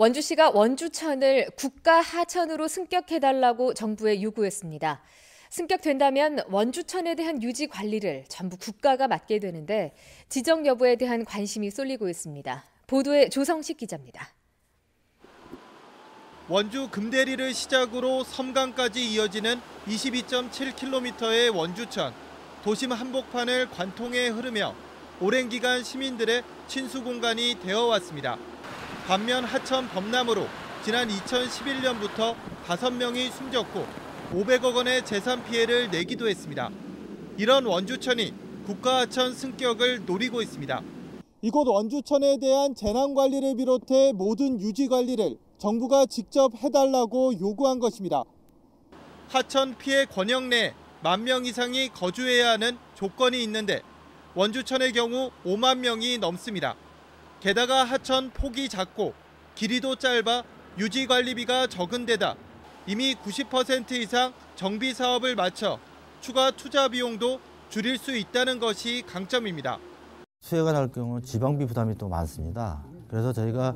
원주시가 원주천을 국가 하천으로 승격해달라고 정부에 요구했습니다. 승격된다면 원주천에 대한 유지 관리를 전부 국가가 맡게 되는데 지정 여부에 대한 관심이 쏠리고 있습니다. 보도에 조성식 기자입니다. 원주 금대리를 시작으로 섬강까지 이어지는 22.7km의 원주천. 도심 한복판을 관통해 흐르며 오랜 기간 시민들의 친수 공간이 되어 왔습니다. 반면 하천 범람으로 지난 2011년부터 5명이 숨졌고 500억 원의 재산 피해를 내기도 했습니다. 이런 원주천이 국가하천 승격을 노리고 있습니다. 이곳 원주천에 대한 재난 관리를 비롯해 모든 유지 관리를 정부가 직접 해달라고 요구한 것입니다. 하천 피해 권역 내에 만 명 이상이 거주해야 하는 조건이 있는데 원주천의 경우 5만 명이 넘습니다. 게다가 하천 폭이 작고 길이도 짧아 유지 관리비가 적은 데다 이미 90% 이상 정비 사업을 마쳐 추가 투자 비용도 줄일 수 있다는 것이 강점입니다. 수해가 날 경우 지방비 부담이 또 많습니다. 그래서 저희가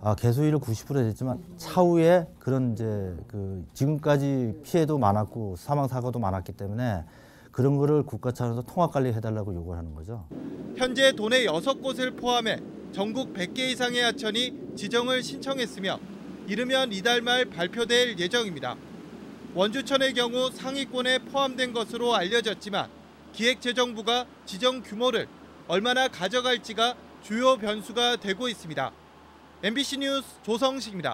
아, 개수율을 90% 됐지만 차후에 그런 이제 그 지금까지 피해도 많았고 사망 사고도 많았기 때문에 그런 거를 국가 차원에서 통합 관리 해달라고 요구를 하는 거죠. 현재 도내 6곳을 포함해 전국 100개 이상의 하천이 지정을 신청했으며 이르면 이달 말 발표될 예정입니다. 원주천의 경우 상위권에 포함된 것으로 알려졌지만 기획재정부가 지정 규모를 얼마나 가져갈지가 주요 변수가 되고 있습니다. MBC 뉴스 조성식입니다.